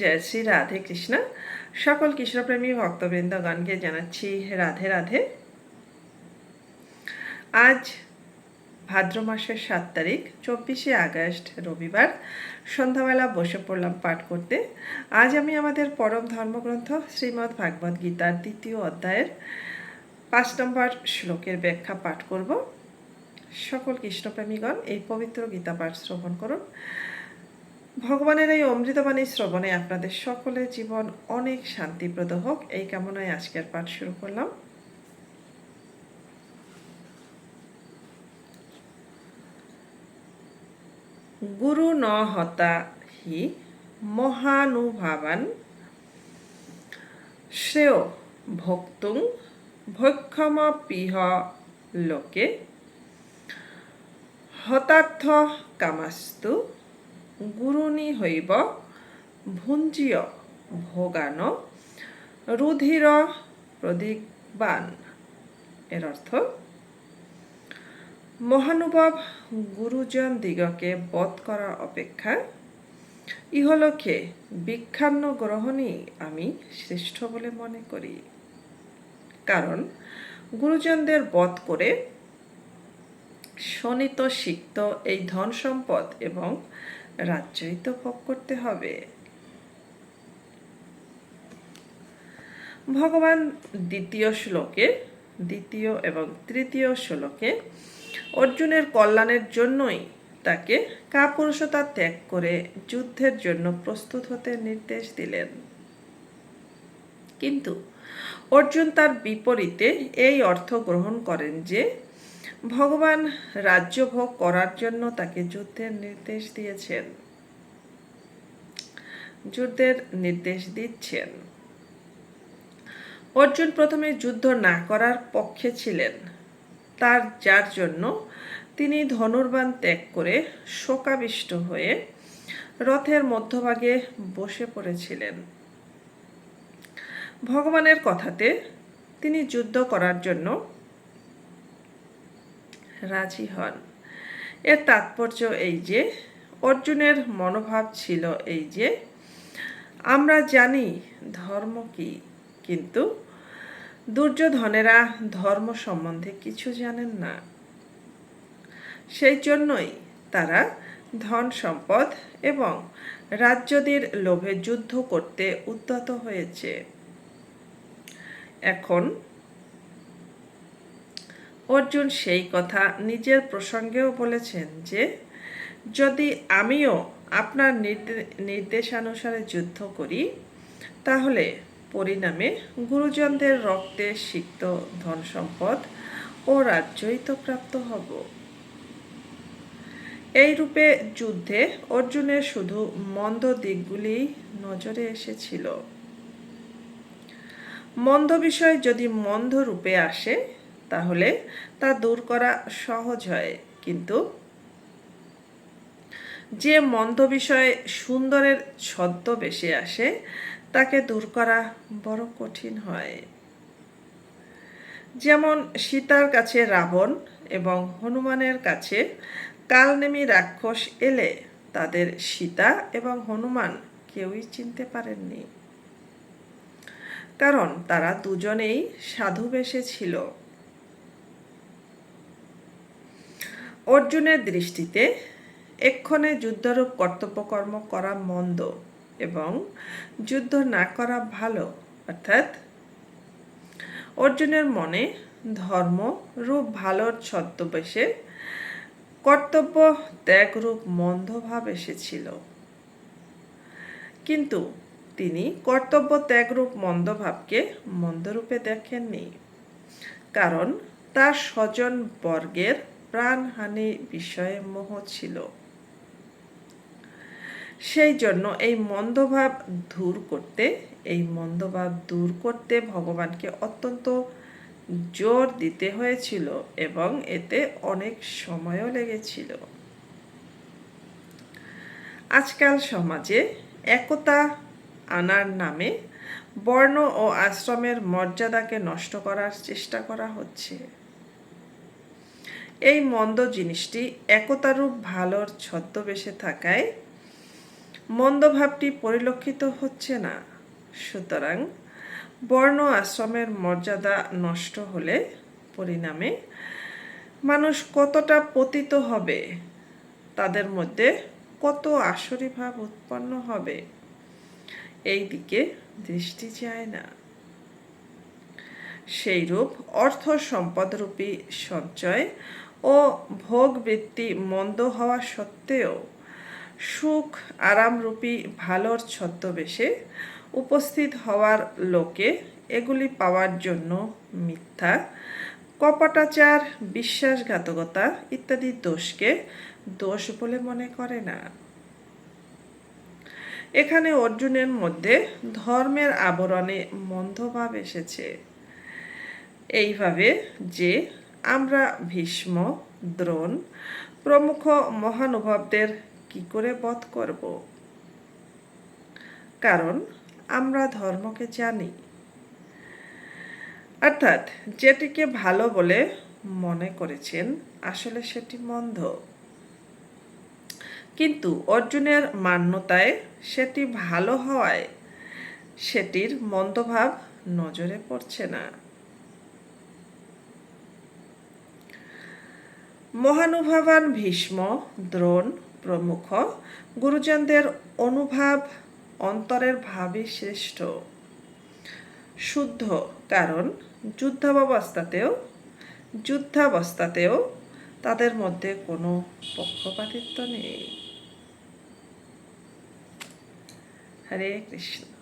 জয় শ্রী রাধে কৃষ্ণ। সকল কৃষ্ণপ্রেমী ভক্তবৃন্দগণকে জানাচ্ছি রাধে রাধে। আজ ভাদ্র মাসের সাত তারিখ, চব্বিশে আগস্ট, রবিবার। সন্ধ্যাবেলা বসে পড়লাম পাঠ করতে। আজ আমি আমাদের পরম ধর্মগ্রন্থ শ্রীমদ্ ভাগবত গীতার দ্বিতীয় অধ্যায়ের পাঁচ নম্বর শ্লোকের ব্যাখ্যা পাঠ করব। সকল কৃষ্ণপ্রেমীগণ এই পবিত্র গীতা পাঠ শ্রবণ করুন। ভগবানের এই অমৃতবাণী শ্রবণে আপনাদের সকলের জীবন অনেক শান্তিপ্রদ হোক। এই কামনায় আজকের পাঠ শুরু করলাম। গুরু ন হতা হি মহানুভাবান শ্রেয় ভক্তুং ভক্ষমপিহ লোকে হতার্থ কামাস্তু গুরুনি হইব, ভুঞ্জীয় ভোগান, রুধির প্রদিকবান এর অর্থ, মহানুভব গুরুজন দিগকে বধ করা অপেক্ষা, ইহলোকে বিখ্যান্ন গ্রহণই আমি শ্রেষ্ঠ বলে মনে করি। কারণ, গুরুজনদের বধ করে শোণিত সিক্ত এই ধন সম্পদ এবং রাজ্যই তো ভোগ করতে হবে। ভগবান দ্বিতীয় শ্লোকে, দ্বিতীয় এবং তৃতীয় শ্লোকে অর্জুনের কল্যাণের জন্যই তাকে কাপুরুষতা ত্যাগ করে যুদ্ধের জন্য প্রস্তুত হতে নির্দেশ দিলেন। কিন্তু অর্জুন তার বিপরীতে এই অর্থ গ্রহণ করেন যে ভগবান রাজ্য ভোগ করার জন্য তাকে যুদ্ধের নির্দেশ দিয়েছেন। যুদ্ধের নির্দেশ দিচ্ছেন। অর্জুন প্রথমে যুদ্ধ না করার পক্ষে ছিলেন। তার, যার জন্য তিনি ধনুর্বান ত্যাগ করে শোকাবিষ্ট হয়ে রথের মধ্যভাগে বসে পড়েছিলেন। ভগবানের কথাতে তিনি যুদ্ধ করার জন্য রাজি হন। এর তাৎপর্য এই যে, অর্জুনের মনোভাব ছিল এই যে, আমরা জানি ধর্ম কি, কিন্তু দুর্যোধনেরা ধর্ম সম্বন্ধে কিছু জানেন না। সেই জন্যই তারা ধন সম্পদ এবং রাজ্যদের লোভে যুদ্ধ করতে উদ্যত হয়েছে। এখন অর্জুন সেই কথা নিজের প্রসঙ্গেও বলেছেন যে, যদি আমিও আপনার নির্দেশানুসারে যুদ্ধ করি, তাহলে পরিণামে গুরুজনদের রক্তে সিক্ত ধন সম্পদ ও রাজ্যই তো প্রাপ্ত হব। এই রূপে যুদ্ধে অর্জুনের শুধু মন্দ দিকগুলি নজরে এসেছিল। মন্দ বিষয় যদি মন্দ রূপে আসে তাহলে তা দূর করা সহজ হয়। কিন্তু যে মন্দ বিষয়ে সুন্দরের ছদ্মবেশে আসে, তাকে দূর করা বড় কঠিন হয়। যেমন সীতার কাছে রাবণ এবং হনুমানের কাছে কালনেমি রাক্ষস এলে, তাদের সীতা এবং হনুমান কেউই চিনতে পারেননি। কারণ তারা দুজনেই সাধু বেশে ছিল। অর্জুনের দৃষ্টিতে এক্ষণে যুদ্ধরূপ কর্তব্যকর্ম করা মন্দ এবং যুদ্ধ না করা ভালো, অর্থাৎ অর্জুনের মনে ধর্ম রূপ ভালোর ছদ্মবেশে কর্তব্য ত্যাগরূপ মন্দভাব এসেছিল। কিন্তু তিনি কর্তব্য ত্যাগরূপ মন্দভাবকে মন্দরূপে দেখেননি, কারণ তার স্বজন বর্গের প্রাণহানি বিষয়ে মোহ ছিল। সেই জন্য এই মন্দভাব দূর করতে, এই মন্দভাব দূর করতে ভগবানকে অত্যন্ত জোর দিতে হয়েছিল এবং এতে অনেক সময়ও লেগেছিল। আজকাল সমাজে একতা আনার নামে বর্ণ ও আশ্রমের মর্যাদাকে নষ্ট করার চেষ্টা করা হচ্ছে। এই মন্দ জিনিসটি একতারূপ ভালোর ছদ্মবেশে থাকায় মন্দভাবটি পরিলক্ষিত হচ্ছে না। সুতরাং বর্ণ আশ্রমের মর্যাদা নষ্ট হলে পরিণামে মানুষ কতটা পতিত হবে, তাদের মধ্যে কত আসরি ভাব উৎপন্ন হবে, এই দিকে দৃষ্টি যায় না। সেইরূপ অর্থ সম্পদরূপী সঞ্চয় ও ভোগবৃত্তি মন্দ হওয়া সত্ত্বেও সুখ আরামরূপী ভালোর ছদ্মবেশে উপস্থিত হওয়ার লোকে এগুলি পাওয়ার জন্য মিথ্যা, কপটাচার, বিশ্বাসঘাতকতা ইত্যাদি দোষকে দোষ বলে মনে করে না। এখানে অর্জুনের মধ্যে ধর্মের আবরণে মন্দভাব এসেছে। এইভাবে যে আমরা ভীষ্ম, দ্রোণ, প্রমুখ মহানুভবদের কি করে বধ করব? কারণ আমরা ধর্মকে জানি। অর্থাৎ যেটিকে ভালো বলে মনে করেছেন, আসলে সেটি মন্ধ কিন্তু অর্জুনের মান্যতায় সেটি ভালো হওয়ায় সেটির মন্দভাব নজরে পড়ছে না। মহানুভাবান ভীষ্ম দ্রোণ প্রমুখ। গুরুজনদের অনুভাব অন্তরের ভাবই শ্রেষ্ঠ। শুদ্ধ, কারণ যুদ্ধাবস্থাতেও যুদ্ধাবস্থাতেও তাদের মধ্যে কোনো পক্ষপাতিত্ব নেই। হরে কৃষ্ণ।